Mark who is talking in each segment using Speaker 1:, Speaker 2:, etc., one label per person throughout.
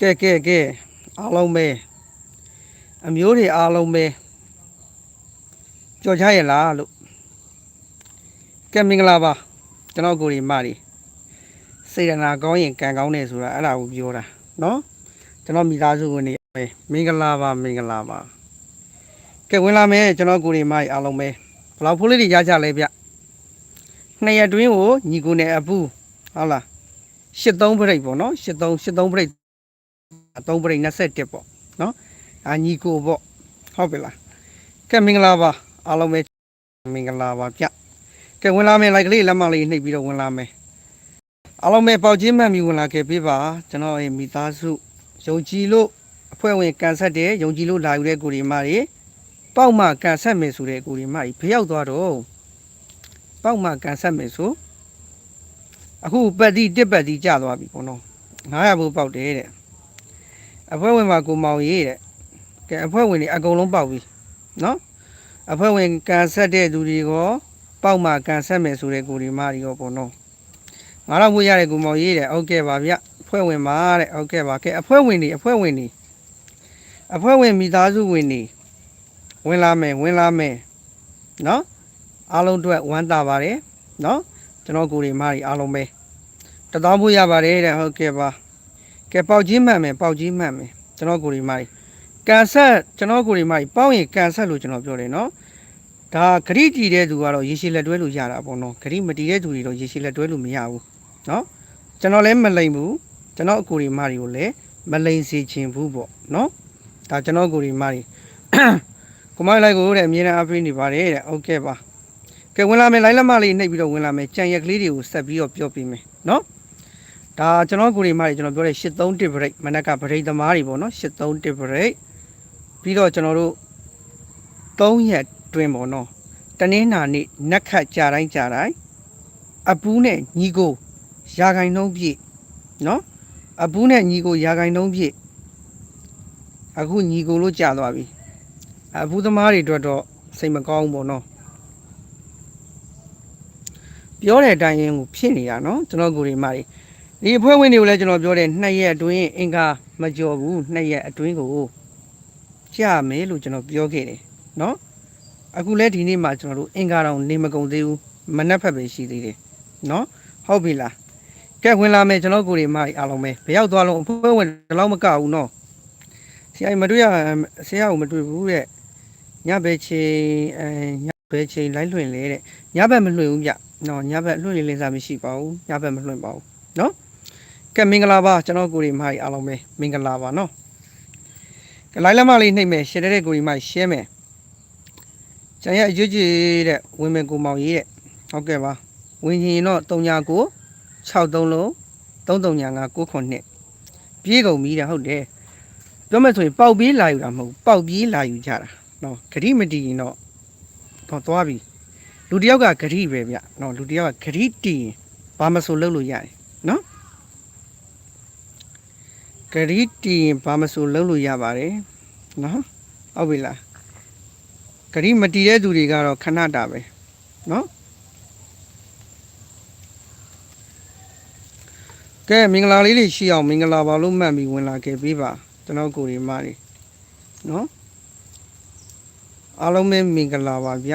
Speaker 1: ကဲကဲကဲအားလုံးပဲအမျိုးတွေအားလုံးပဲကြော်ချရဲ့လားလို့ကဲမင်္ဂလာပါကျွန်တော်ကိုရီမတွေစေရနာကောင်းရင်ကံကောင်းတယ်ဆိုတာအဲ့ဒါကိုပြောတာနော်ကျွန်တော်မိသားစုဝင်တွေပဲမင်္ဂလာပါမင်္ဂလာပါကဲဝင်လာမယ်ကျွန်တော်ကိုရီမတွေအားလုံးပဲဘယ်လောက်ဖိုးလေးတွေရကြလဲဗျနှစ်ရက်တွင်းကိုညီကိုနဲ့အပူဟုတ်လား83ပြိတ်ပေါ့နော်83 83ပြိတ် အသုံးပရိတ်21ပေါ့နော်အာညီကိုပေါ့ဟုတ်ပြီလားကဲမင်္ဂလာပါအားလုံးပဲမင်္ဂလာပါဗျကဲဝင်လာမယ်လိုက်ကလေးလက်မလေးနှိပ်ပြီးတော့ဝင်လာမယ်အားလုံးပဲပေါက်ချင်းမှန်ပြီးဝင်လာခဲ့ပြပါကျွန်တော်ရဲ့မိသားစုယုံကြည်လို့အဖွဲ့ဝင်ကန်ဆက်တဲ့ယုံကြည်လို့လာယူတဲ့ကိုရီမတွေပေါက်မှကန်ဆက်မယ်ဆိုတဲ့ကိုရီမကြီးဖျောက်သွားတော့ပေါက်မှကန်ဆက်မယ်ဆိုအခုပတ်တိတစ်ပတ်တိကျသွားပြီပေါ့နော်900ဘူးပေါက်တယ်တဲ့ အဖွဲ့ဝင်မှာကိုမောင်ရေးတဲ့ကဲအဖွဲ့ဝင်တွေအကုန်လုံးပေါက်ပြီနော်အဖွဲ့ဝင်ကန်ဆက်တဲ့သူတွေရောပေါက်မှကန်ဆက်မယ်ဆိုတဲ့ကိုဒီမတွေရောပေါ့နော်ငါတော့မွေးရတဲ့ကိုမောင်ရေးတဲ့ဟုတ်ကဲ့ပါဗျအဖွဲ့ဝင်ပါတဲ့ဟုတ်ကဲ့ပါကဲအဖွဲ့ဝင်တွေအဖွဲ့ဝင်တွေအဖွဲ့ဝင်မိသားစုဝင်တွေဝင်လာမယ်ဝင်လာမယ်နော်အားလုံးအတွက်ဝမ်းသာပါတယ်နော်ကျွန်တော်ကိုဒီမတွေအားလုံးပဲတသောဖို့ရပါတယ်တဲ့ဟုတ်ကဲ့ပါ ကဲပေါက်ကြီးမှန်မယ်ပေါက်ကြီးမှန်မယ်ကျွန်တော်ကိုရီမိုင်းကန်ဆက်ကျွန်တော်ကိုရီမိုင်းပေါက်ရင်ကန်ဆက်လို့ကျွန်တော်ပြောတယ်နော်ဒါဂရိတီတဲ့သူကတော့ရေရှည်လက်တွဲလို့ရတာပေါ့နော်ဂရိမတီတဲ့သူတွေတော့ရေရှည်လက်တွဲလို့မရဘူးနော်ကျွန်တော်လည်းမလိမ်ဘူးကျွန်တော်အကိုရီမိုင်းကိုလည်းမလိမ်စေချင်ဘူးပေါ့နော်ဒါကျွန်တော်ကိုရီမိုင်းကိုမိုင်းလိုက်ကိုတဲ့အမြဲတမ်းအဖေးနေပါတယ်တဲ့ဟုတ်ကဲ့ပါကဲဝင်လာမယ်လိုင်းလက်မလေးနှိပ်ပြီးတော့ဝင်လာမယ်ကြံရက်ကလေးတွေကိုဆက်ပြီးတော့ပြောပြမယ်နော် ဒါကျွန်တော်ကိုရီမားတွေကျွန်တော်ပြောတဲ့83တစ်ဘရိတ်မနက်ကဘရိတ်သမားတွေပေါ့နော်83တစ်ဘရိတ်ပြီးတော့ကျွန်တော်တို့3ရက်တွင်ပေါ့နော်တနင်္လာနေ့နက်ခတ်ကြာတိုင်းကြာတိုင်းအပူးနဲ့ညီကိုရာခိုင်နှုံးပြည့်နော်အပူးနဲ့ညီကိုရာခိုင်နှုံးပြည့်အခုညီကိုလို့ကြာသွားပြီအပူးသမားတွေအတွက်တော့စိတ်မကောင်းဘူးပေါ့နော်ပြောတဲ့အတိုင်းရင်ကိုဖြစ်နေတာနော်ကျွန်တော်ကိုရီမားတွေ ဒီအဖွဲ့ဝင်တွေကိုလည်းကျွန်တော်ပြောတယ်နှစ်ရက်အတွင်းအင်္ဂါမကျော်ဘူးနှစ်ရက်အတွင်းကိုကြာမယ်လို့ကျွန်တော်ပြောခဲ့တယ်နော်အခုလဲဒီနေ့မှကျွန်တော်တို့အင်္ဂါတော်နေမကုန်သေးဘူးမနှက်ဖက်ပဲရှိသေးတယ်နော်ဟုတ်ပြီလားကဲဝင်လာမယ်ကျွန်တော်ကိုယ်တွေမအားလုံးပဲဘယောက်သွားလုံးအဖွဲ့ဝင်တလောက်မကဘူးနော်ဆရာမတွေ့ရဆရာကိုမတွေ့ဘူးတဲ့ညဘယ်ချိန်အဲညဘယ်ချိန်လိုက်လွှင့်လဲတဲ့ညဘက်မလွှင့်ဘူးဗျနော်ညဘက်လွှင့်လေလင်းစားမရှိပါဘူးညဘက်မလွှင့်ပါဘူးနော် ကဲမင်္ဂလာပါကျွန်တော်ကိုရီမိုင်အားလုံးပဲမင်္ဂလာပါနော်ကလိုက်လက်မလေးနှိပ်မယ်ရှယ်တဲ့ကိုရီမိုင်ရှဲမယ်ကျန်ရဲ့အရွတ်ကြီးတဲ့ဝင်မယ်ကိုမောင်ကြီးတဲ့ဟုတ်ကဲ့ပါဝင်ရင်တော့39 63လုံး3395 9ခုနှစ်ပြေးကုန်ပြီတဲ့ဟုတ်တယ်ပြောမယ်ဆိုရင်ပေါက်ပြေးလာယူတာမဟုတ်ပေါက်ပြေးလာယူကြတာနော်ဂရိမတီရင်တော့တော့သွားပြီလူတယောက်ကဂရိပဲဗျနော်လူတယောက်ကဂရိတီရင်ဘာမဆိုလုပ်လို့ရတယ်နော် ဂရီတီရင်ဘာမဆိုလုပ်လို့ရပါတယ်နော်ဟုတ်ပြီလားဂရီမတီတဲ့သူတွေကတော့ခဏတာပဲနော်ကဲမင်္ဂလာလေးတွေရှိအောင်မင်္ဂလာပါလို့မှတ်ပြီးဝင်လာခဲ့ပေးပါကျွန်တော်ကိုရီမတွေနော်အားလုံးပဲမင်္ဂလာပါဗျ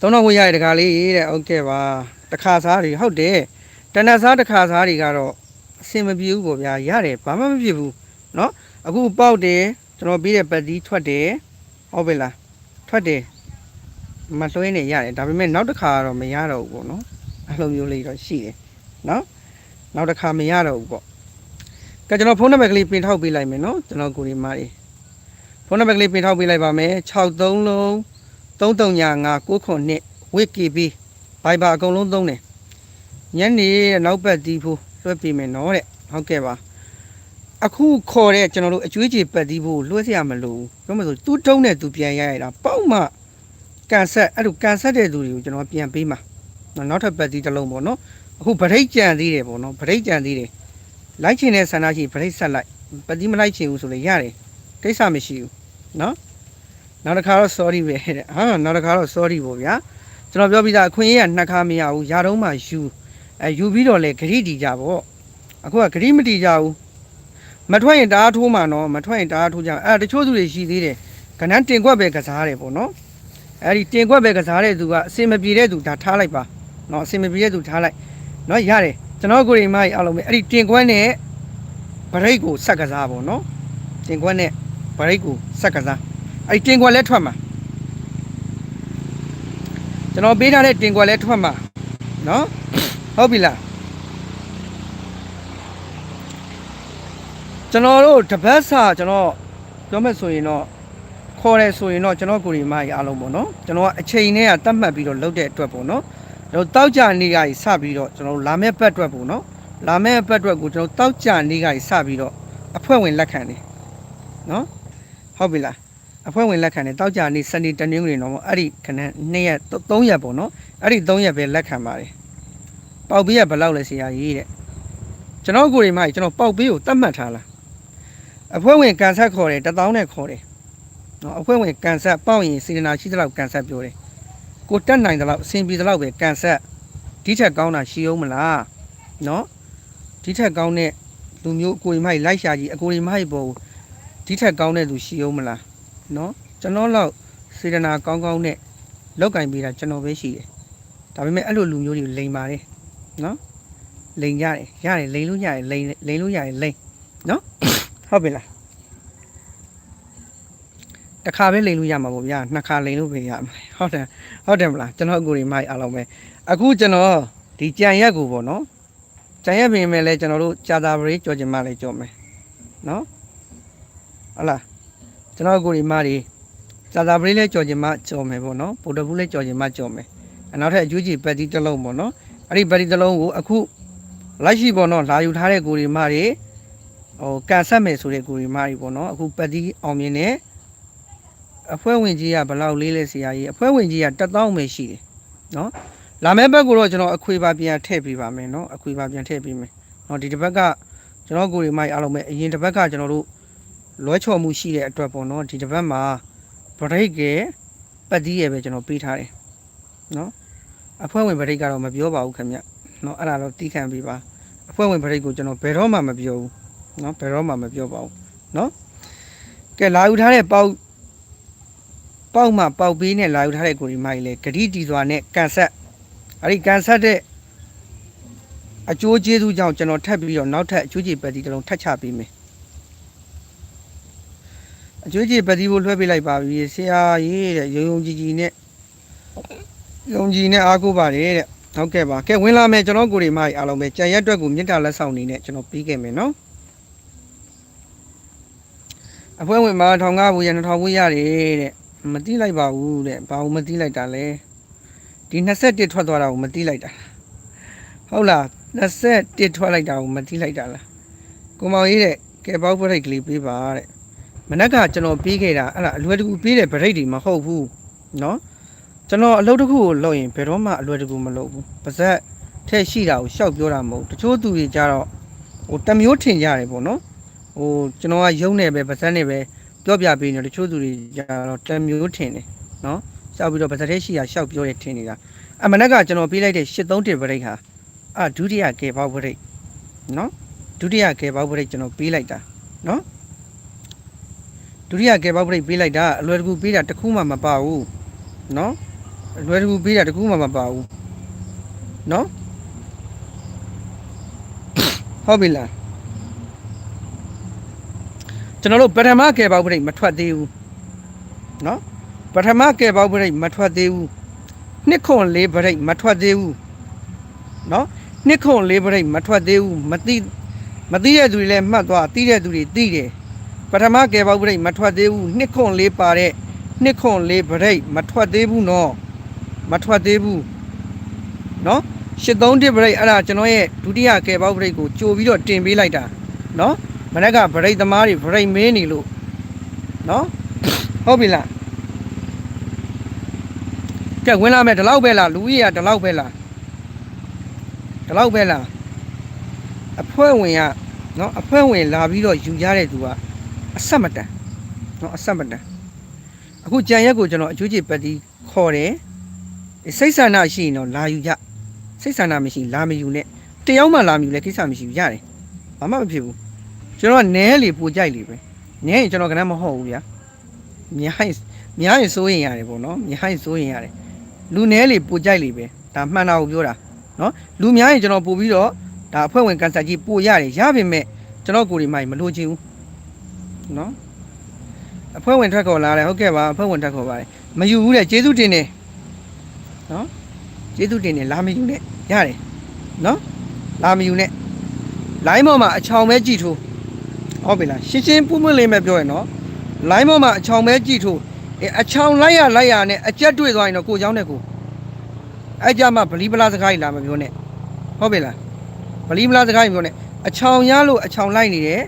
Speaker 1: သုံးတော့ဝင်ရတဲ့တခါလေးတဲ့ဟုတ်ကဲ့ပါတခါစားတွေဟုတ်တယ်တနက်စားတခါစားတွေကတော့အဆင်မပြေဘူးပေါ့ဗျာရတယ်ဘာမှမဖြစ်ဘူးเนาะအခုပေါက်တယ်ကျွန်တော်ပြီးတဲ့ပတ်တီးထွက်တယ်ဟုတ်ပြီလားထွက်တယ်မလွှဲနေရတယ်ဒါပေမဲ့နောက်တစ်ခါကတော့မရတော့ဘူးပေါ့နော်အဲ့လိုမျိုးလေးတော့ရှိတယ်เนาะနောက်တစ်ခါမရတော့ဘူးပေါ့ကဲကျွန်တော်ဖုန်းနံပါတ်ကလေးပြင်ထောက်ပေးလိုက်မယ်เนาะကျွန်တော်ကိုရီမားလေးဖုန်းနံပါတ်ကလေးပြင်ထောက်ပေးလိုက်ပါမယ်63လုံး 3395 9ဝစ်ကီဘီဘိုင်ဘာအကုန်လုံးသုံးတယ်ညနေနောက်ပတ်တီးဖို့လွှဲပေးမယ်နော်တဲ့ဟုတ်ကဲ့ပါအခုခေါ်တဲ့ကျွန်တော်တို့အကျွေးချေပတ်တီးဖို့လွှဲเสียမလို့ပြောမှဆိုသူတုံးတဲ့သူပြန်ရရတာပေါက်မှကန်ဆက်အဲ့လိုကန်ဆက်တဲ့သူတွေကိုကျွန်တော်ပြန်ပေးမှာနော်နောက်ထပ်ပတ်တီးတစ်လုံးပေါ့နော်အခုဗရိတ်ကြံသေးတယ်ပေါ့နော်ဗရိတ်ကြံသေးတယ်လိုက်ချင်တဲ့ဆန္ဒရှိဗရိတ်ဆက်လိုက်ပတ်တီးမလိုက်ချင်ဘူးဆိုလည်းရတယ်ကိစ္စမရှိဘူးနော် နောက်တစ်ခါတော့ sorry ပဲတဲ့ဟာနောက်တစ်ခါတော့ sorry ပေါ့ဗျာကျွန်တော်ပြောပြီးသားအခွင့်အရေးကနှစ်ခါမရဘူးယာတော့မှယူအဲယူပြီးတော့လေဂရိတီကြပေါ့အခုကဂရိမတီကြဘူးမထွက်ရင်တအားထိုးမှနော်မထွက်ရင်တအားထိုးကြအဲတချို့သူတွေရှိသေးတယ်ကနန်းတင်ခွက်ပဲကစားတယ်ပေါ့နော်အဲဒီတင်ခွက်ပဲကစားတဲ့သူကအစင်မပြေတဲ့သူဒါထားလိုက်ပါနော်အစင်မပြေတဲ့သူထားလိုက်နော်ရတယ်ကျွန်တော်ကိုယ်ရင်မကြီးအားလုံးပဲအဲ့ဒီတင်ခွက်နဲ့ဗရိတ်ကိုဆက်ကစားပေါ့နော်တင်ခွက်နဲ့ဗရိတ်ကိုဆက်ကစား အဲ့ဒီတင်ခွက်လည်းထွက်မှာကျွန်တော်ပေးထားတဲ့တင်ကွက်လဲထွက်မှာနော်ဟုတ်ပြီလားကျွန်တော်တို့တပတ်စာကျွန်တော်ပြောမယ်ဆိုရင်တော့ခေါ်တယ်ဆိုရင်တော့ကျွန်တော်ကိုရီမကြီးအားလုံးပေါ့နော်ကျွန်တော်ကအချိန်နဲ့ကတတ်မှတ်ပြီးတော့လုပ်တဲ့အတွက်ပေါ့နော်ကျွန်တော်တောက်ကြနေကကြီးစပြီးတော့ကျွန်တော်လာမယ့်ပတ်အတွက်ပေါ့နော်လာမယ့်ပတ်အတွက်ကိုကျွန်တော်တောက်ကြနေကကြီးစပြီးတော့အဖွဲ့ဝင်လက်ခံတယ်နော်ဟုတ်ပြီလား အဖွဲ့ဝင်လက်ခံတယ်တောက်ကြနေစနေတနင်္ဂနွေတော့အဲ့ဒီခဏ2ရက်3ရက်ပေါ့နော်အဲ့ဒီ3ရက်ပဲလက်ခံပါတယ်ပေါက်ပေးရဘယ်လောက်လဲဆရာကြီးတဲ့ကျွန်တော်ကိုယ်တွေမှကျွန်တော်ပေါက်ပေးကိုတတ်မှတ်ထားလားအဖွဲ့ဝင်ကန်ဆက်ခေါ်တယ်1000နဲ့ခေါ်တယ်နော်အဖွဲ့ဝင်ကန်ဆက်ပေါက်ရင်စေတနာရှိသလောက်ကန်ဆက်ပြောတယ်ကိုတက်နိုင်သလောက်အဆင်ပြေသလောက်ပဲကန်ဆက်ဒီထက်ကောင်းတာရှိအောင်မလားနော်ဒီထက်ကောင်းတဲ့လူမျိုးကိုယ်တွေမှလိုက်ရှာကြည့်အကိုယ်တွေမှပေါ်ဒီထက်ကောင်းတဲ့လူရှိအောင်မလား နော်ကျွန်တော်တော့စေတနာကောင်းကောင်းနဲ့လောက်ကင်ပေးတာကျွန်တော်ပဲရှိတယ်ဒါပေမဲ့အဲ့လိုလူမျိုးတွေလိန်ပါတယ်နော်လိန်ရတယ်ရတယ်လိန်လို့ရတယ်လိန်လိန်လို့ရတယ်လိန်နော်ဟုတ်ပြီလားတစ်ခါပဲလိန်လို့ရမှာပေါ့ဗျာနှစ်ခါလိန်လို့ပဲရမှာဟုတ်တယ်ဟုတ်တယ်မလားကျွန်တော်အကူတွေမိုက်အားလုံးပဲအခုကျွန်တော်ဒီကြံရက်ကိုပေါ့နော်ကြံရက်ပြင်မဲ့လဲကျွန်တော်တို့ကြာတာပရိကြော်ချင်မှလဲကြော်မယ်နော်ဟုတ်လား ကျွန်တော်ကိုဒီမတွေစာသာပရိလဲကြော်ချင်မှကြော်မယ်ပေါ့နော်ဗုဒ္ဓဘူးလဲကြော်ချင်မှကြော်မယ်အနောက်ထပ်အကျိုးကြီးပတ်တီတစ်လုံးပေါ့နော်အဲ့ဒီပတ်တီတစ်လုံးကိုအခုလိုက်ရှိပေါ့နော်လာယူထားတဲ့ကိုဒီမတွေဟိုကန်ဆက်မယ်ဆိုတဲ့ကိုဒီမတွေပေါ့နော်အခုပတ်တီအောင်မြင်တယ်အဖွဲ့ဝင်ကြီးကဘယ်လောက်လေးလဲဆရာကြီးအဖွဲ့ဝင်ကြီးက1000ပဲရှိတယ်နော်လာမယ့်ဘက်ကတော့ကျွန်တော်အခွေပါပြန်ထည့်ပေးပါမယ်နော်အခွေပါပြန်ထည့်ပေးမယ်နော်ဒီတစ်ဘက်ကကျွန်တော်ကိုဒီမတွေအားလုံးပဲအရင်တစ်ဘက်ကကျွန်တော်တို့ လွဲချော်မှုရှိတဲ့အတွက်ပေါ့နော်ဒီတစ်ပတ်မှာဗရိတ်ကပတ်တီးရပဲကျွန်တော်ပေးထားတယ်နော်အဖွဲ့ဝင်ဗရိတ်ကတော့မပြောပါဘူးခင်ဗျနော်အဲ့ဒါတော့တီးခံပေးပါအဖွဲ့ဝင်ဗရိတ်ကိုကျွန်တော်ဘယ်တော့မှမပြောဘူးနော်ဘယ်တော့မှမပြောပါဘူးနော်ကဲလာယူထားတဲ့ပေါက်ပေါက်မှပေါက်ပေးနဲ့လာယူထားတဲ့ကိုဒီမိုင်းလေဂတိတီစွာနဲ့ကန်ဆက်အဲ့ဒီကန်ဆက်တဲ့အကျိုးကျေးဇူးကြောင့်ကျွန်တော်ထပ်ပြီးတော့နောက်ထပ်အကျိုးကျေးပတ်တီးတစ်လုံးထပ်ချပေးမယ် အကျွေးကြီးပတ်တီးဖို့လွှဲပေးလိုက်ပါပြီဆရာကြီးတဲ့ရုံရုံကြည်ကြည်နဲ့ယုံကြည်နဲ့အားကိုးပါတယ်တဲ့ဟုတ်ကဲ့ပါကဲဝင်လာမယ်ကျွန်တော်ကိုယ်တွေမကြီးအားလုံးပဲကြံရက်အတွက်ကိုမြင့်တာလက်ဆောင်နေနဲ့ကျွန်တော်ပြီးခဲ့မယ်နော်အဖွဲ့ဝင်မှာထောင်ကားဘူးရ2000ဘူးရတယ်တဲ့မတိလိုက်ပါဘူးတဲ့ဘာလို့မတိလိုက်တာလဲဒီ21ထွက်သွားတာကိုမတိလိုက်တာဟုတ်လား21ထွက်လိုက်တာကိုမတိလိုက်တာလားကိုမောင်ကြီးတဲ့ကဲပေါက်ဖရိုက်ကလေးပေးပါတဲ့ မနက်ကကျွန်တော်ပြီးခဲ့တာအဲ့ဒါအလွယ်တကူပြီးတဲ့ဗရိတ်တွေမဟုတ်ဘူးเนาะကျွန်တော်အလုပ်တစ်ခုကိုလုပ်ရင်ဘယ်တော့မှအလွယ်တကူမလုပ်ဘူးပါဇက်ထဲရှိတာကိုရှောက်ပြောတာမဟုတ်တချို့သူတွေကြတော့ဟိုတစ်မျိုးထင်ကြတယ်ပေါ့နော်ဟိုကျွန်တော်ကယုံနေပဲပါဇက်နဲ့ပဲပြောပြပေးနေတချို့သူတွေကြတော့တစ်မျိုးထင်တယ်เนาะရှောက်ပြီးတော့ပါဇက်ထဲရှိတာရှောက်ပြောတယ်ထင်နေတာအမနက်ကကျွန်တော်ပေးလိုက်တဲ့831ဗရိတ်ဟာအာဒုတိယကေပေါက်ဗရိတ်เนาะဒုတိယကေပေါက်ဗရိတ်ကျွန်တော်ပေးလိုက်တာเนาะ ဒုတိယကဲပေါက်ပရိတ်ပေးလိုက်တာအလွယ်တကူပေးတာတခုမှမပါဘူးနော်အလွယ်တကူပေးတာတခုမှမပါဘူးနော်ဟုတ်ပြီလားကျွန်တော်တို့ပထမကဲပေါက်ပရိတ်မထွက်သေးဘူးနော်ပထမကဲပေါက်ပရိတ်မထွက်သေးဘူးနှစ်ခွန်လေးပရိတ်မထွက်သေးဘူးနော်နှစ်ခွန်လေးပရိတ်မထွက်သေးဘူးမသိမသိတဲ့သူတွေလည်းမှတ်သွားသိတဲ့သူတွေသိတယ် ပထမကယ်ပေါက်ပရိတ်မထွက်သေးဘူးနှစ်ခွန်လေးပါတဲ့နှစ်ခွန်လေးပရိတ်မထွက်သေးဘူးနော်မထွက်သေးဘူးနော်83တစ်ပရိတ်အဲ့ဒါကျွန်တော်ရဲ့ဒုတိယကယ်ပေါက်ပရိတ်ကိုကြိုပြီးတော့တင်ပေးလိုက်တာနော်မနေ့ကပရိတ်သမားတွေပရိတ်မင်းနေလို့နော်ဟုတ်ပြီလားကဲဝင်လာမယ်ဒီလောက်ပဲလားလူကြီးကဒီလောက်ပဲလားဒီလောက်ပဲလားအဖွဲ့ဝင်ကနော်အဖွဲ့ဝင်လာပြီးတော့ယူရတဲ့သူက အဆက်မတန်နော်အဆက်မတန်အခုကြံရက်ကိုကျွန်တော်အကျိုးကျေပတ်တီးခေါ်တယ်စိတ်ဆန္ဒရှိရင်တော့လာယူကြစိတ်ဆန္ဒမရှိလာမယူနဲ့တယောက်မှလာမယူလဲကိစ္စမရှိဘူးရတယ်ဘာမှမဖြစ်ဘူးကျွန်တော်ကနဲလေပူကြိုက်လေပဲနဲရင်ကျွန်တော်ကလည်းမဟုတ်ဘူးဗျာမြိုင်းမြိုင်းစိုးရင်ရတယ်ပေါ့နော်မြိုင်းစိုးရင်ရတယ်လူနဲလေပူကြိုက်လေပဲဒါမှန်တာကိုပြောတာနော်လူများရင်ကျွန်တော်ပို့ပြီးတော့ဒါအဖွဲ့ဝင်ကန်ဆာကြီးပို့ရတယ်ရပါပေမဲ့ကျွန်တော်ကိုယ်ဒီမှာမလိုချင်ဘူး နော် အဖွဲ့ဝင်ထွက်ခေါ်လာတယ်ဟုတ်ကဲ့ပါအဖွဲ့ဝင်ထွက်ခေါ်ပါတယ်မယူဘူးတဲ့ကျေးဇူးတင်တယ်နော်ကျေးဇူးတင်တယ်လာမယူနဲ့ရတယ်နော်လာမယူနဲ့လိုင်းပေါ်မှာအချောင်ပဲကြည့်ထိုးဟုတ်ပြီလားရှင်းရှင်းပွပွလေးပဲပြောရနော်လိုင်းပေါ်မှာအချောင်ပဲကြည့်ထိုးအဲအချောင်လိုက်ရလိုက်ရနဲ့အကြက်တွေ့သွားရင်တော့ကိုเจ้าနဲ့ကိုအဲ့ကြမှာဗလီပလာစကားကြီးလာမပြောနဲ့ဟုတ်ပြီလားဗလီပလာစကားကြီးပြောနဲ့အချောင်ရလို့အချောင်လိုက်နေတယ်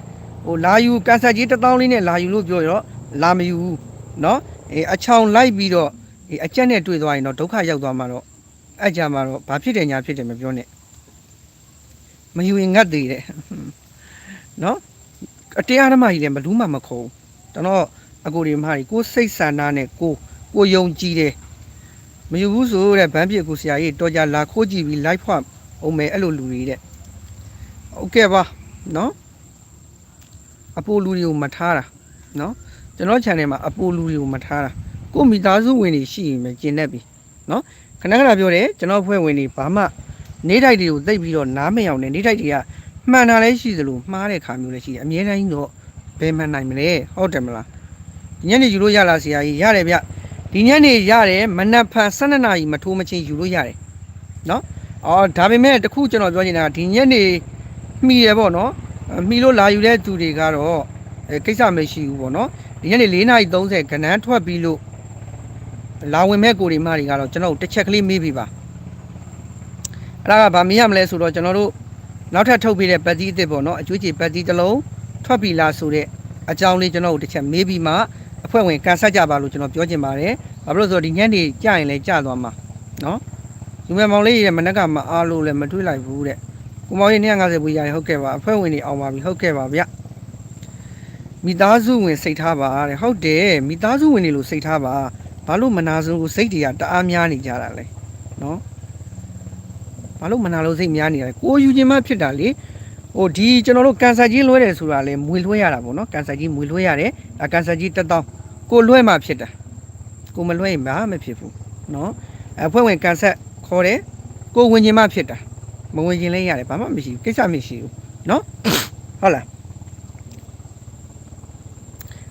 Speaker 1: ဟိုလာယူကန်ဆက်ကြီးတစ်တောင်းလေးနဲ့လာယူလို့ပြောရတော့ လာမယူဘူးเนาะအဲအချောင်လိုက်ပြီးတော့အဲအကြက်နဲ့တွေ့သွားရင်တော့ဒုက္ခရောက်သွားမှာတော့အဲ့ကြမှာတော့ဘာဖြစ်တယ်ညာဖြစ်တယ်မပြောနဲ့မယူရင်ငတ်သေးတယ်เนาะအတရားဓမ္မကြီးလည်းဘလူးမှမခုံကျွန်တော်အကိုဒီမကြီးကိုစိတ်ဆန္ဒနဲ့ကိုကိုယုံကြည်တယ်မယူဘူးဆိုတဲ့ဗန်းပြစ်ကိုဆရာကြီးတော်ကြလာခိုးကြည့်ပြီး live ဖွင့်အောင်မယ်အဲ့လိုလူတွေတဲ့ဟုတ်ကဲ့ပါเนาะ အပိုလူတွေကိုမထားတာနော်ကျွန်တော် channel မှာအပိုလူတွေကိုမထားတာကိုမိသားစုဝင်တွေရှိရင်ပဲကျင်တတ်ပြီနော်ခဏခဏပြောတယ်ကျွန်တော်ဖွဲ့ဝင်တွေဘာမှနေထိုက်တွေကိုသိပ်ပြီးတော့နားမယောင်နဲ့နေထိုက်တွေကမှန်တာလည်းရှိသလိုမှားတဲ့ခါမျိုးလည်းရှိတယ်အများတိုင်းတော့ဘယ်မှန်နိုင်မလဲဟုတ်တယ်မလားညနေယူလို့ရလားဆရာကြီးရတယ်ဗျဒီညနေရတယ်မနက်ဖြန်12နာရီမထိုးမချင်းယူလို့ရတယ်နော်အော်ဒါပေမဲ့တခုကျွန်တော်ပြောချင်တာဒီညနေမှီရပေါ့နော် မိလို့လာယူတဲ့သူတွေကတော့အဲကိစ္စမရှိဘူးပေါ့နော်ဒီညနေ4:30ခဏန်းထွက်ပြီးလို့လာဝင်မဲ့ကိုတွေမတွေကတော့ကျွန်တော်တစ်ချက်ကလေးမေးပြီးပါအဲ့ဒါကဗာမေးရမလဲဆိုတော့ကျွန်တော်တို့နောက်ထပ်ထုတ်ပေးတဲ့ပတ်သီးအစ်စ်ပေါ့နော်အကျွေးချေပတ်သီးတစ်လုံးထွက်ပြီလားဆိုတဲ့အကြောင်းလေးကျွန်တော်တို့တစ်ချက်မေးပြီးမှအဖွဲ့ဝင်ကန်ဆက်ကြပါလို့ကျွန်တော်ပြောချင်ပါတယ်ဘာဖြစ်လို့ဆိုတော့ဒီညနေကြာရင်လည်းကြာသွားမှာနော်လူငယ်မောင်လေးရဲ့မနက်ကမအားလို့လည်းမတွေးလိုက်ဘူးတဲ့ ကိုမောင်ကြီး250ဘူးရတယ်ဟုတ်ကဲ့ပါအဖွဲ့ဝင်တွေအောင်ပါပြီဟုတ်ကဲ့ပါဗျမိသားစုဝင်စိတ်ထားပါတဲ့ဟုတ်တယ်မိသားစုဝင်တွေလို့စိတ်ထားပါဘာလို့မနာဆုံးကိုစိတ်တွေကတအားများနေကြတာလဲနော်ဘာလို့မနာလို့စိတ်များနေရလဲကိုယူခြင်းမဖြစ်တာလေဟိုဒီကျွန်တော်တို့ကန်ဆာကြီးလွှဲတယ်ဆိုတာလေမွေလွှဲရတာပေါ့နော်ကန်ဆာကြီးမွေလွှဲရတယ်ဒါကန်ဆာကြီးတက်တောင်းကိုလွှဲမှဖြစ်တာကိုမလွှဲရင်ဘာမှမဖြစ်ဘူးနော်အဖွဲ့ဝင်ကန်ဆက်ခေါ်တယ်ကိုဝင်ခြင်းမဖြစ်တာ မဝင်ခြင်းလည်းရတယ်ဘာမှမရှိဘူးကိစ္စမရှိဘူးနော်ဟုတ်လား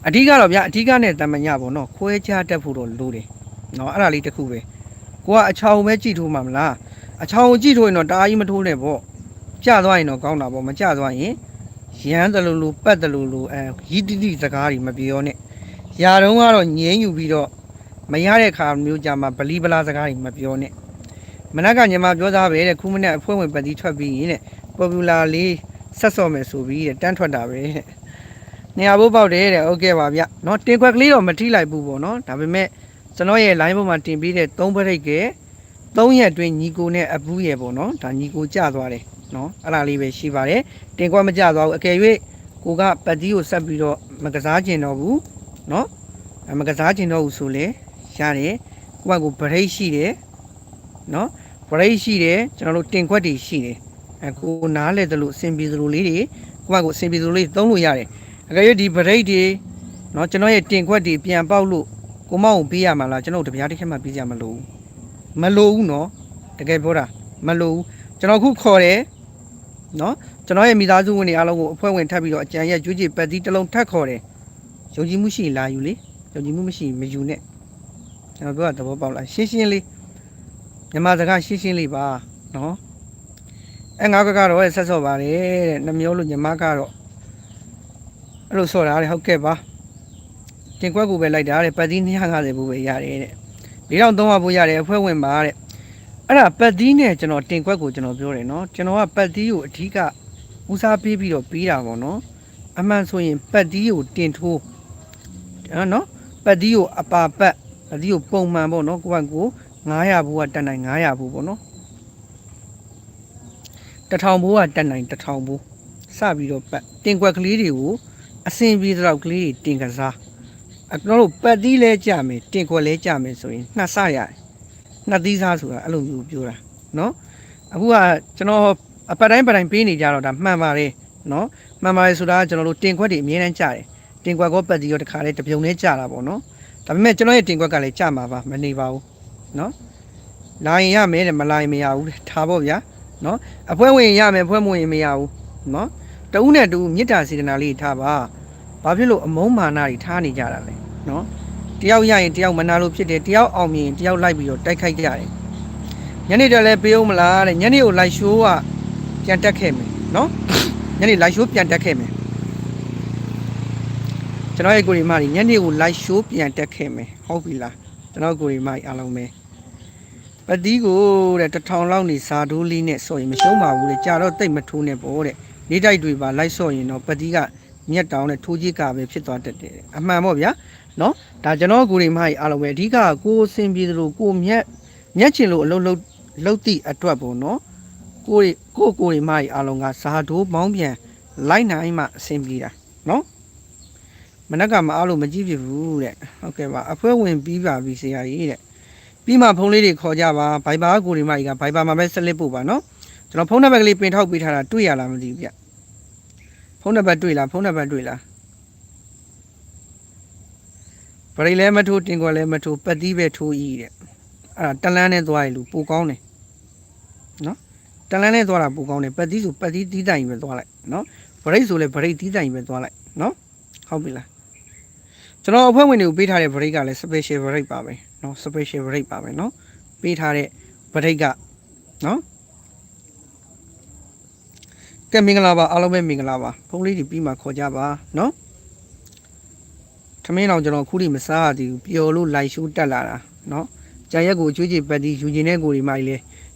Speaker 1: အဓိကတော့ဗျာအဓိကနဲ့တမညပေါ့နော်ခွဲခြားတတ်ဖို့တော့လိုတယ်နော်အဲ့ဒါလေးတစ်ခုပဲကိုကအချောင်ပဲကြည့်ထိုးမှာမလားအချောင်ကိုကြည့်ထိုးရင်တော့တအားကြီးမထိုးနဲ့ပေါ့ကြသွားရင်တော့ကောင်းတာပေါ့မကြသွားရင်ရမ်းတယ်လို့လို့ပတ်တယ်လို့လို့အဲရီးတိတိစကားတွေမပြောနဲ့ຢာတုံးကတော့ငြင်းယူပြီးတော့မရတဲ့ခါမျိုးကြမှာဗလီဗလာစကားတွေမပြောနဲ့ မနက်ကညီမပြောသားပဲတဲ့ခုမနဲ့အဖွဲ့ဝင်ပတ်တီးထွက်ပြီးရင်တဲ့ popular လေးဆက်စော့မယ်ဆိုပြီးတဲ့တန်းထွက်တာပဲတဲ့ နေရာဘိုးပေါက်တယ်တဲ့ဟုတ်ကဲ့ပါဗျเนาะတင်ခွက်ကလေးတော့မထိလိုက်ဘူးပေါ့เนาะဒါပေမဲ့ကျွန်တော်ရဲ့ line ပေါ်မှာတင်ပြီးတဲ့3ပရိတ်က3ရက်အတွင်းညီကိုနဲ့အပူးရဲ့ပေါ့เนาะဒါညီကိုကျသွားတယ်เนาะအဲ့ဒါလေးပဲရှိပါတယ်တင်ခွက်မကျသွားဘူးအကယ်၍ကိုကပတ်တီးကိုဆက်ပြီးတော့မကစားကျင်တော့ဘူးเนาะမကစားကျင်တော့ဘူးဆိုလေရတယ်ကိုကကိုပရိတ်ရှိတယ်เนาะ ပရိတ်ရှိတယ်ကျွန်တော်တို့တင်ခွက်တွေရှိတယ်အဲကိုနားလဲသလိုအဆင်ပြေသလိုလေးတွေကိုကကိုအဆင်ပြေသလိုလေးသုံးလို့ရတယ် အကယ်၍ဒီဗရိတ်တွေเนาะကျွန်တော်ရဲ့တင်ခွက်တွေပြန်ပေါက်လို့ကိုမောင်ကိုပေးရမှာလားကျွန်တော်တို့တပြားတစ်ခက်မှပေးကြမလို့မလို့ဘူးเนาะတကယ်ပြောတာမလို့ဘူးကျွန်တော်ခုခေါ်တယ်เนาะကျွန်တော်ရဲ့မိသားစုဝင်တွေအားလုံးကိုအဖွဲ့ဝင်ထပ်ပြီးတော့အကြံရဲ့ကျွေးကြည်ပတ်သီးတစ်လုံးထပ်ခေါ်တယ်ယုံကြည်မှုရှိရင်လာယူလေယုံကြည်မှုမရှိရင်မယူနဲ့ကျွန်တော်ပြောတာသဘောပေါက်လားရှင်းရှင်းလေး မြန်မာစကားရှင်းရှင်းလေးပါနော်အဲငါကကတော့ဆက်ဆော့ပါတယ်တဲ့နှမျိုးလို့ညီမကတော့အဲ့လိုဆော့တာတဲ့ဟုတ်ကဲ့ပါတင်ကွက်ကိုပဲလိုက်တာတဲ့ပတ်သီး250ဘူးပဲရတယ်တဲ့၄တော့သုံးပါဘူးရတယ်အဖွဲဝင်ပါတဲ့အဲ့ဒါပတ်သီးနဲ့ကျွန်တော်တင်ကွက်ကိုကျွန်တော်ပြောတယ်နော်ကျွန်တော်ကပတ်သီးကိုအဓိကဦးစားပေးပြီးတော့ပြီးတာပေါ့နော်အမှန်ဆိုရင်ပတ်သီးကိုတင်ထိုးနော်ပတ်သီးကိုအပါပတ်ပတ်သီးကိုပုံမှန်ပေါ့နော်ကိုကကို 900ဘူးကတက်နိုင်900ဘူးပေါ့နော်1000ဘူးကတက်နိုင်1000ဘူးစပြီးတော့ပတ်တင်ကွက်ကလေးတွေကိုအစင်ပြေသလောက်ကလေးတွေတင်ကစားအကျွန်တော်တို့ပတ်သီးလဲကြမယ်တင်ခွက်လဲကြမယ်ဆိုရင်နှစ်ဆရတယ်နှစ်သီးစားဆိုတာအဲ့လိုမျိုးပြောတာနော်အခုကကျွန်တော်အပတ်တိုင်းပတ်တိုင်းပေးနေကြတော့ဒါမှန်ပါတယ်နော်မှန်ပါတယ်ဆိုတာကကျွန်တော်တို့တင်ခွက်တွေအမြဲတမ်းကြားတယ်တင်ခွက်ကောပတ်တီရောတခါလေးတစ်ပြုံလေးကြားတာပေါ့နော်ဒါပေမဲ့ကျွန်တော်ရဲ့တင်ခွက်ကလည်းကြားမှာပါမနေပါဘူး နော်လာရင်ရမယ်တဲ့မလာရင်မရဘူးတဲ့ထားပေါ့ဗျာနော်အဖွဲဝင်ရင်ရမယ်အဖွဲမဝင်ရင်မရဘူးနော်တဦးနဲ့တူမေတ္တာစေတနာလေးထားပါဘာဖြစ်လို့အမုန်းမာနတွေထားနေကြတာလဲနော်တယောက်ရရင်တယောက်မနာလို့ဖြစ်တယ်တယောက်အောင်မြင်ရင်တယောက်လိုက်ပြီးတော့တိုက်ခိုက်ကြတယ်ညနေတော့လည်းပေးအောင်မလားတဲ့ညနေကိုလိုက်ရှိုးကပြန်တက်ခဲ့မယ်နော်ညနေလိုက်ရှိုးပြန်တက်ခဲ့မယ်ကျွန်တော်ရဲ့ကိုရီမကြီးညနေကိုလိုက်ရှိုးပြန်တက်ခဲ့မယ်ဟုတ်ပြီလားကျွန်တော်ကိုရီမကြီးအားလုံးပဲ ပတိကိုတဲ့တစ်ထောင်လောက်နေစာဒိုးလေးနဲ့ဆော့ရင်မရှုံးပါဘူးတဲ့ကြာတော့တိတ်မထိုးနဲ့ပေါ့တဲ့နေတိုက်တွေပါလိုက်ဆော့ရင်တော့ပတိကမြက်တောင်နဲ့ထိုးကြီးကပဲဖြစ်သွားတတ်တယ်အမှန်ပေါ့ဗျာနော်ဒါကျွန်တော်ကိုရီမကြီးအားလုံးပဲအဓိကကိုအဆင်ပြေသလိုကိုမြက်မြက်ချင်လို့အလုပ်လုပ်လုပ်သည့်အတွက်ပေါ့နော်ကိုရီကိုကိုရီမကြီးအားလုံးကစာဒိုးမောင်းပြန်လိုက်နိုင်မှအဆင်ပြေတာနော်မနက်ကမအားလို့မကြည့်ဖြစ်ဘူးတဲ့ဟုတ်ကဲ့ပါအဖွဲဝင်ပြီးပါပြီဆရာကြီးတဲ့ ပြီးမှဖုန်းလေးတွေခေါ်ကြပါဘိုင်ဘာကိုဒီမကြီးကဘိုင်ဘာမှာပဲဆက်လက်ပို့ပါနော်ကျွန်တော်ဖုန်းနံပါတ်ကလေးပင်ထောက်ပေးထားတာတွေ့ရလားမသိဘူးဗျဖုန်းနံပါတ်တွေ့လားဖုန်းနံပါတ်တွေ့လားပရိလဲမထိုးတင်ကွယ်လဲမထိုးပတ်တီးပဲထိုးဤတဲ့အဲ့ဒါတလန်းနဲ့သွားရလူပိုကောင်းတယ်နော်တလန်းနဲ့သွားတာပိုကောင်းတယ်ပတ်တီးဆိုပတ်တီးတီးတိုင်ပဲသွားလိုက်နော်ဗရိတ်ဆိုလဲဗရိတ်တီးတိုင်ပဲသွားလိုက်နော်ဟုတ်ပြီလား ကျွန်တော်အဖွဲ့ဝင်တွေကိုပေးထားတဲ့ဗရိတ်ကလည်း special ဗရိတ်ပါပဲ နော် special rate ပါပဲเนาะပေးထားတဲ့ rate ကเนาะကဲမင်္ဂလာပါအားလုံးပဲမင်္ဂလာပါဖုန်းလေးဒီပြီးမှခေါ်ကြပါเนาะထမင်းတော်ကျွန်တော်ခုထိမစားရသေးဘူးပျော်လို့လိုက်ရှိုးတက်လာတာเนาะကြာရက်ကိုအကျွေးချေပတ်ပြီးယူကျင်တဲ့ကိုဒီမိုက်လဲ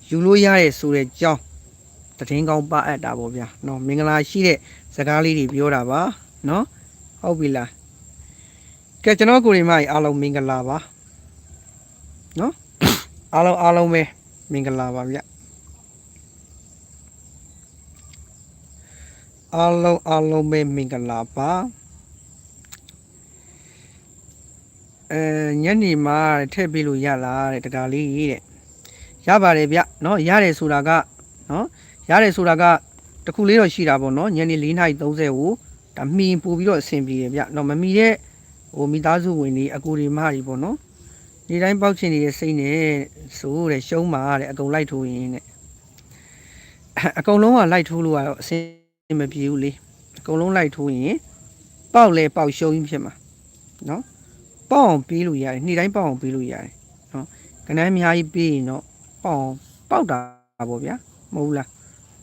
Speaker 1: ယူလို့ရရဲဆိုတဲ့ကြောင်းတည်င်းကောင်းပအပ်တာပေါ့ဗျာเนาะမင်္ဂလာရှိတဲ့စကားလေးတွေပြောတာပါเนาะဟုတ်ပြီလား ကဲကျွန်တော်ကိုရီမကြီးအားလုံးမင်္ဂလာပါနော်အားလုံးအားလုံးပဲမင်္ဂလာပါဗျအားလုံးအားလုံးပဲမင်္ဂလာပါအဲညနေမှာထည့်ပေးလို့ရလားတဲ့တဒါလေးတဲ့ရပါတယ်ဗျနော်ရတယ်ဆိုတာကနော်ရတယ်ဆိုတာကတခုလေးတော့ရှိတာပေါ့နော်ညနေ4:30ကိုဒါမှီပို့ပြီးတော့အဆင်ပြေတယ်ဗျနော်မမီတဲ့ ဟိုမိသားစုဝင်တွေအကူတွေမတွေပေါ့နော်နေတိုင်းပေါက်ချင်နေတဲ့စိတ်နဲ့ဆိုတဲ့ရှုံးပါတဲ့အကုန်လိုက်ထိုးရင်တဲ့အကုန်လုံးကလိုက်ထိုးလို့ကတော့အဆင်မပြေဘူးလေအကုန်လုံးလိုက်ထိုးရင်ပေါက်လဲပေါက်ရှုံးဖြစ်မှာနော်ပေါက်အောင်ပြေးလို့ရတယ်နေ့တိုင်းပေါက်အောင်ပြေးလို့ရတယ်နော်ကနန်းအများကြီးပြေးရင်တော့ပေါက်အောင်ပေါက်တာပေါ့ဗျာမဟုတ်လား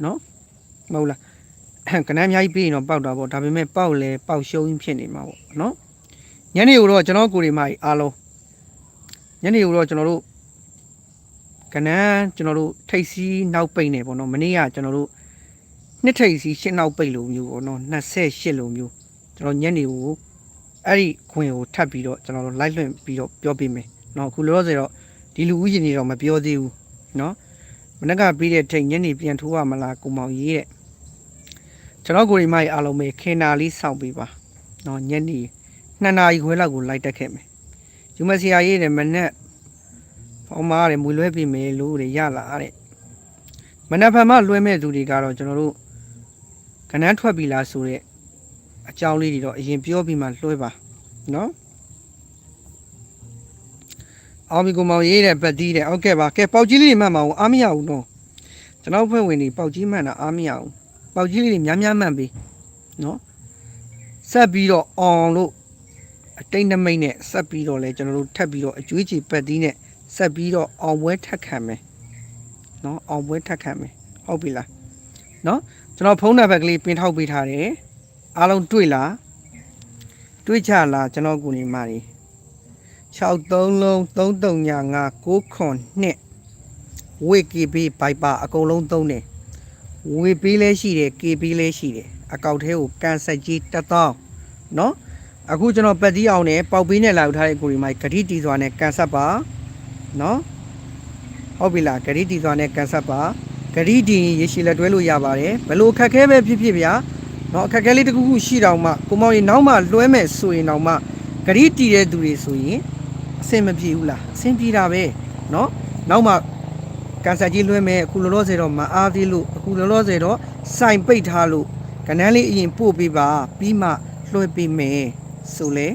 Speaker 1: နော်မဟုတ်လားကနန်းအများကြီးပြေးရင်တော့ပေါက်တာပေါ့ဒါပေမဲ့ပေါက်လဲပေါက်ရှုံးဖြစ်နေမှာပေါ့နော် ညနေကိုတော့ကျွန်တော်ကိုရီမာကြီးအားလုံးညနေကိုတော့ကျွန်တော်တို့ကနန်းကျွန်တော်တို့ထိတ်စီးနောက်ပိတ်နေပေါ့နော်မနေ့ကကျွန်တော်တို့နှစ်ထိတ်စီးရှင်းနောက်ပိတ်လိုမျိုးပေါ့နော်28လိုမျိုးကျွန်တော်ညနေကိုအဲ့ဒီခွင်ကိုထပ်ပြီးတော့ကျွန်တော်တို့လိုက်လွင့်ပြီးတော့ပြောပြမယ်နော်အခုလောလောဆယ်တော့ဒီလူဦးရေနေတော့မပြောသေးဘူးနော်မနေ့ကပြီးတဲ့ထိတ်ညနေပြန်ထိုးရမလားကိုမောင်ရေးတဲ့ကျွန်တော်ကိုရီမာကြီးအားလုံးပဲခင်နာလေးစောင့်ပေးပါနော်ညနေ 2နာရီခွဲလောက်ကိုလိုက်တက်ခဲ့မယ်ယူမစီယာရေးတယ်မနဲ့ဖောင်းမားတယ်မွေလွဲပြီမယ်လို့တဲ့ရလာတဲ့မနက်ဖန်မှလွှဲမဲ့သူတွေကတော့ကျွန်တော်တို့ကနန်းထွက်ပြီလားဆိုတဲ့အကြောင်းလေးတွေတော့အရင်ပြောပြီးမှလွှဲပါနော်အောင်ပြီကိုမောင်ရေးတဲ့ပတ်တီးတဲ့ဟုတ်ကဲ့ပါကဲပေါက်ကြီးလေးတွေမှတ်မအောင်အားမရဘူးနော်ကျွန်တော်ဖွဲ့ဝင်တွေပေါက်ကြီးမှတ်တာအားမရဘူးပေါက်ကြီးလေးတွေများများမှတ်ပြီနော်ဆက်ပြီးတော့အောင်လို့ အတိတ်နမိတ်နဲ့ဆက်ပြီးတော့လဲကျွန်တော်တို့ထပ်ပြီးတော့အကျွေးချေပတ်သီးနဲ့ဆက်ပြီးတော့အောင်ပွဲထက်ခံမယ်เนาะအောင်ပွဲထက်ခံမယ်ဟုတ်ပြီလားเนาะကျွန်တော်ဖုန်းနံပါတ်ကလေးပင်ထောက်ပေးထားတယ်အားလုံးတွေ့လားတွေ့ကြလားကျွန်တော်ကိုနေမာနေ63လုံး3395 9ခွန်နှစ်ဝေ KB ဘိုက်ပါအကုန်လုံးသုံးတယ်ဝေပေးလဲရှိတယ် KB လဲရှိတယ်အကောက်ထဲကိုကန်ဆက်ကြီးတက်တော့เนาะ အခုကျွန်တော်ပတ်တီးအောင်နဲ့ပေါက်ပေးနဲ့လာထားတဲ့ကိုရီမိုက်ဂတိတီစွာနဲ့ကန်ဆက်ပါနော်ဟုတ်ပြီလားဂတိတီစွာနဲ့ကန်ဆက်ပါဂတိတီရေရှည်လက်တွဲလို့ရပါတယ်ဘလို့အခက်ခဲပဲဖြစ်ဖြစ်ဗျာနော်အခက်ခဲလေးတစ်ခုခုရှိတောင်မှကိုမောင်ကြီးနောက်မှလွှဲမဲ့ဆိုရင်တောင်မှဂတိတီတဲ့သူတွေဆိုရင်အဆင်မပြေဘူးလားအဆင်ပြေတာပဲနော်နောက်မှကန်ဆက်ကြီးလွှဲမယ်အခုလောလောဆယ်တော့မအားသေးလို့အခုလောလောဆယ်တော့စိုင်ပိတ်ထားလို့ကနန်းလေးအရင်ပို့ပေးပါပြီးမှလွှဲပေးမယ် ဆိုလဲ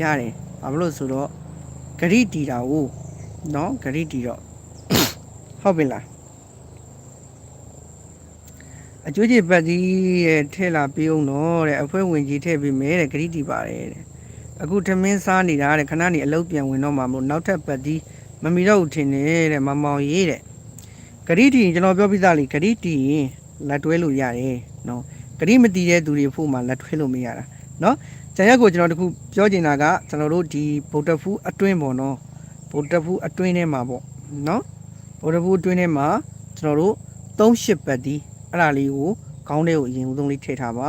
Speaker 1: ရတယ်ဘာဖြစ်လို့ဆိုတော့ဂရိတီတာကိုနော်ဂရိတီတော့ဟုတ်ပြီလားအကျွေးကြီးပတ်ကြီးရဲ့ထဲလာပေးအောင်တော့တဲ့အဖွဲဝင်ကြီးထည့်ပေးမယ်တဲ့ဂရိတီပါတယ်တဲ့အခုထမင်းစားနေတာတဲ့ခဏနေအလုပ်ပြန်ဝင်တော့မှာမလို့နောက်ထပ်ပတ်ကြီးမမီတော့ဘူးထင်တယ်တဲ့မမောင်ရေးတဲ့ဂရိတီကျွန်တော်ပြောပြသားလေဂရိတီရင်လက်တွဲလို့ရတယ်နော်ဂရိမတီတဲ့သူတွေဖို့မှလက်တွဲလို့မရတာနော် ကျန်ရက်ကိုကျွန်တော်တခုပြောချင်တာကကျွန်တော်တို့ဒီဗုဒ္ဓဖူးအတွင်းပေါ့နော်ဗုဒ္ဓဖူးအတွင်းထဲမှာပေါ့နော်ဗုဒ္ဓဖူးအတွင်းထဲမှာကျွန်တော်တို့38ပတ်ဒီအဲ့ဒါလေးကိုခေါင်းထဲကိုအရင်ဦးဆုံးလေးထည့်ထားပါ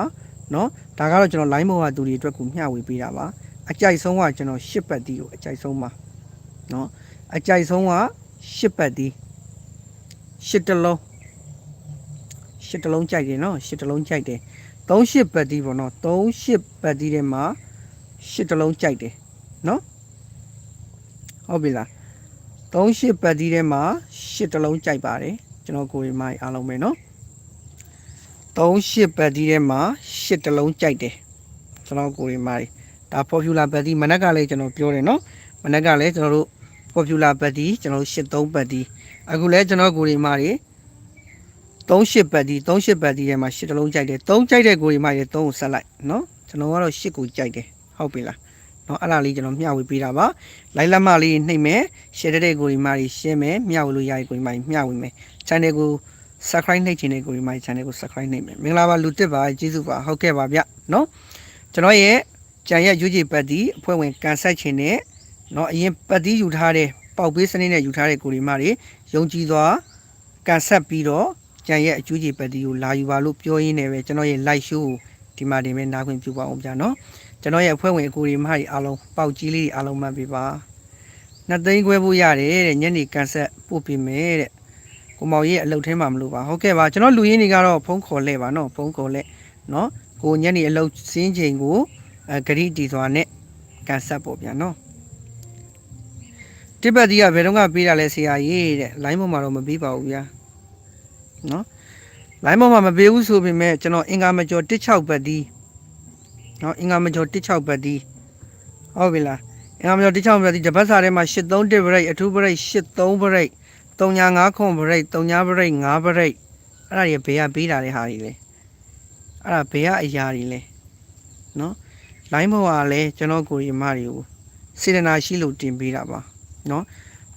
Speaker 1: နော်ဒါကတော့ကျွန်တော် line မောကသူတွေအတွက်ကိုမျှဝေပေးတာပါအကြိုက်ဆုံးကကျွန်တော်10ပတ်ဒီကိုအကြိုက်ဆုံးပါနော်အကြိုက်ဆုံးက10ပတ်ဒီ10တလုံး10တလုံးကြိုက်တယ်နော်10တလုံးကြိုက်တယ် 38ပတ်ဒီပေါ့နော်38ပတ်ဒီထဲမှာ10တလုံးကြိုက်တယ်နော်ဟုတ်ပြီလား38ပတ်ဒီထဲမှာ10တလုံးကြိုက်ပါတယ်ကျွန်တော်ကိုယ်ရီမိုင်းအားလုံးပဲနော်38ပတ်ဒီထဲမှာ10တလုံးကြိုက်တယ်ကျွန်တော်ကိုယ်ရီမိုင်းဒါ popular ပတ်ဒီမနက်ကလည်းကျွန်တော်ပြောတယ်နော်မနက်ကလည်းကျွန်တော်တို့ popular ပတ်ဒီကျွန်တော်တို့83ပတ်ဒီအခုလည်းကျွန်တော်ကိုယ်ရီမိုင်း 38ပတ်ဒီ38ပတ်ဒီထဲမှာ10တလုံးကြိုက်တယ်3ကြိုက်တဲ့ကိုယ်ရီမိုင်းတွေ3ကိုဆက်လိုက်နော်ကျွန်တော်ကတော့10ကိုကြိုက်တယ်ဟုတ်ပြီလားနော်အဲ့ဒါလေးကျွန်တော်မျှဝေပေးတာပါလိုက်လက်မလေးနှိပ်မယ် share တဲ့ကိုဒီမာကြီး share မယ်မျှဝေလို့ရတဲ့ကိုဒီမာကြီးမျှဝေမယ် channel ကို subscribe နှိပ်ချင်တဲ့ကိုဒီမာကြီး channel ကို subscribe နှိပ်မယ်မင်္ဂလာပါလူတစ်ပါကျေးဇူးပါဟုတ်ကဲ့ပါဗျနော်ကျွန်တော်ရဲ့ကြံရက်ရွေးချယ်ပတ်တီအဖွဲ့ဝင်ကန်ဆက်ချင်တဲ့နော်အရင်ပတ်တီယူထားတဲ့ပေါက်ပေးစနစ်နဲ့ယူထားတဲ့ကိုဒီမာကြီးယုံကြည်စွာကန်ဆက်ပြီးတော့ ကြံရက်အကျူးကြီးပတ်တီကိုလာယူပါလို့ပြောရင်းနဲ့ပဲကျွန်တော်ရဲ့ live show ကိုဒီမှာတင်ပဲနားခွင့်ပြုပါအောင်ဗျာနော်ကျွန်တော်ရဲ့အဖွဲ့ဝင်အကိုဒီမာကြီးအားလုံးပေါက်ကြီးလေးအားလုံးမှတ်ပေးပါနှစ်သိန်းခွဲဖို့ရတယ်တဲ့ညနေကန်ဆက်ပို့ပေးမယ်တဲ့ကိုမောင်ရဲ့အလုပ်ထဲမှာမလို့ပါဟုတ်ကဲ့ပါကျွန်တော်လူရင်းတွေကတော့ဖုန်းခေါ်လဲပါနော်ဖုန်းခေါ်လဲနော်ကိုညနေအလုပ်စင်းချိန်ကိုအဲဂရိတီစွာနဲ့ကန်ဆက်ပေါ့ဗျာနော်တစ်ပတ်ဒီကဘယ်တော့ကပေးတာလဲဆရာကြီးတဲ့ line ပေါ်မှာတော့မပေးပါဘူးဗျာ နော် line ပေါ်မှာမပေးဘူးဆိုပေမဲ့ကျွန်တော်အင်္ဂါမကျော်16ပတ်ဒီနော်အင်္ဂါမကျော်16ပတ်ဒီဟုတ်ပြီလားအင်္ဂါမကျော်တိချောင်းပြတိတပတ်စာထဲမှာ83တစ်ပရိတ်အထူးပရိတ်83ပရိတ်395ခွန်ပရိတ်3ပရိတ်5ပရိတ်အဲ့ဒါတွေဘေးကပေးတာတဲ့ဟာတွေလေအဲ့ဒါဘေးကအရာတွေလေနော်လိုင်းဘောကလည်းကျွန်တော်ကိုရီမတွေကိုစေတနာရှိလို့တင်ပေးတာပါနော်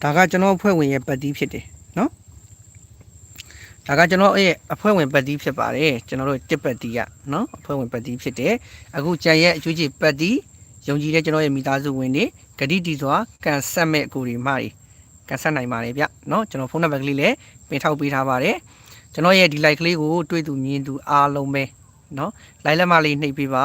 Speaker 1: ဒါကကျွန်တော်အဖွဲ့ဝင်ရဲ့ပတ်တီးဖြစ်တယ်နော် ဒါကကျွန်တော်ရဲ့အဖွဲ့ဝင်ပတ်တီးဖြစ်ပါတယ်ကျွန်တော်တို့တစ်ပတ်တီးကနော်အဖွဲ့ဝင်ပတ်တီးဖြစ်တယ်အခုကြံရဲ့အကျိုးကျေပတ်တီးယုံကြည်တဲ့ကျွန်တော်ရဲ့မိသားစုဝင်တွေဂတိတီစွာကန်ဆက်မဲ့အကူတွေမှတွေကန်ဆက်နိုင်ပါတယ်ဗျနော်ကျွန်တော်ဖုန်းနံပါတ်ကလေးလည်းပင်ထောက်ပေးထားပါတယ်ကျွန်တော်ရဲ့ဒီ like ကလေးကိုတွေ့သူမြင်သူအားလုံးပဲနော် like လက်မလေးနှိပ်ပေးပါ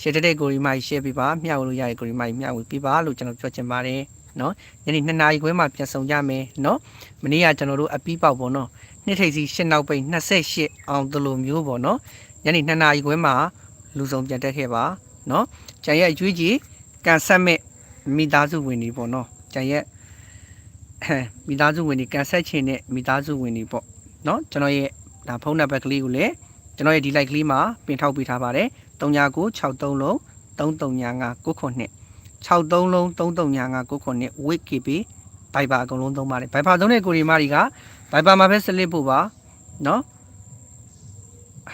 Speaker 1: share တဲ့ကိုရီမိုင် share ပေးပါမျှဝေလို့ရတဲ့ကိုရီမိုင်မျှဝေပေးပါလို့ကျွန်တော်ပြောချင်ပါတယ်နော်ညနေ2နာရီခွဲမှာပြန်ဆောင်ကြမယ်နော်မနေ့ကကျွန်တော်တို့အပီးပေါက်ပေါ့နော် နှစ်ထိပ်စီ၈နောက်ပိတ်28အောင်တလိုမျိုးပေါ့နော်ညနေ2နာရီခွဲမှာလူဆုံးပြန်တက်ခဲ့ပါနော်ကြံရက်ရွေးကြီးကန်ဆက်မဲ့မိသားစုဝင်တွေပေါ့နော်ကြံရက်မိသားစုဝင်တွေကန်ဆက်ချင်တဲ့မိသားစုဝင်တွေပေါ့နော်ကျွန်တော်ရဲ့ဒါဖုန်းနံပါတ်ကလေးကိုလည်းကျွန်တော်ရဲ့ဒီလိုက်ကလေးမှာပင်ထောက်ပေးထားပါတယ်3963လုံး3395 992 63လုံး3395 992 wake kp ဘိုင်ဘာအကုန်လုံးသုံးပါတယ်ဘိုင်ဘာသုံးတဲ့ကိုရီမာတွေက ဘိုင်ဘာမှာပဲစလစ်ဖို့ပါနော်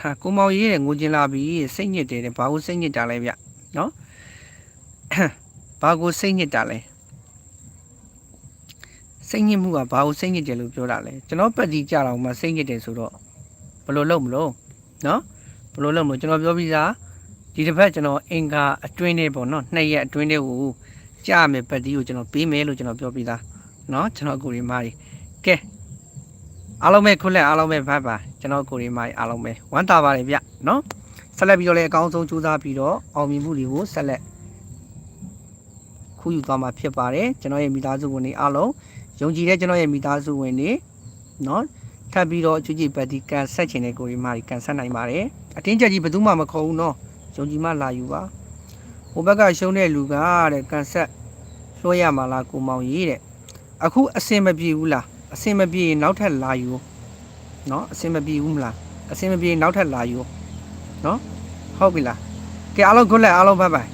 Speaker 1: ဟာကိုမောင်ရေးတဲ့ငိုကျင်လာပြီစိတ်ညစ်တယ်တဲ့ဘာလို့စိတ်ညစ်တာလဲဗျနော်ဘာကိုစိတ်ညစ်တာလဲစိတ်ညစ်မှုကဘာကိုစိတ်ညစ်တယ်လို့ပြောတာလဲကျွန်တော်ပတ်တီကြတော့မှစိတ်ညစ်တယ်ဆိုတော့ဘယ်လိုလုပ်မလို့နော်ဘယ်လိုလုပ်မလို့ကျွန်တော်ပြောပြီးသားဒီတစ်ဖက်ကျွန်တော်အင်္ဂါအတွင်းထဲပေါ့နော်နှစ်ရက်အတွင်းထဲကိုကြားမယ်ပတ်တီကိုကျွန်တော်ပေးမယ်လို့ကျွန်တော်ပြောပြီးသားနော်ကျွန်တော်ကိုရီမားကြီးကဲ အားလုံးပဲခွလက်အားလုံးပဲဘတ်ပါကျွန်တော်ကိုရီမားကြီးအားလုံးပဲဝမ်းသာပါတယ်ဗျနော်ဆက်လက်ပြီးတော့လည်းအကောင်းဆုံးကြိုးစားပြီးတော့အောင်မြင်မှုတွေကိုဆက်လက်ခုယူသွားမှာဖြစ်ပါတယ်ကျွန်တော်ရဲ့မိသားစုဝင်တွေအားလုံးယုံကြည်တဲ့ကျွန်တော်ရဲ့မိသားစုဝင်တွေနော်ထပ်ပြီးတော့အချွကြီးပတ်ဒီကန်ဆက်ချင်တဲ့ကိုရီမာကြီးကန်ဆက်နိုင်ပါတယ်အတင်းကြပ်ကြီးဘယ်သူမှမခေါ်ဘူးနော်ယုံကြည်မှလာယူပါဟိုဘက်ကရှုံးတဲ့လူကတဲ့ကန်ဆက်လွှဲရမှာလားကိုမောင်ကြီးတဲ့အခုအစင်မပြေဘူးလား အစင်မပြေရင်နောက်ထပ်လာယူနော်အစင်မပြေဘူးမလားအစင်မပြေရင်နောက်ထပ်လာယူနော်ဟုတ်ပြီလားကဲအားလုံး good luck အားလုံးဘိုင်ဘိုင်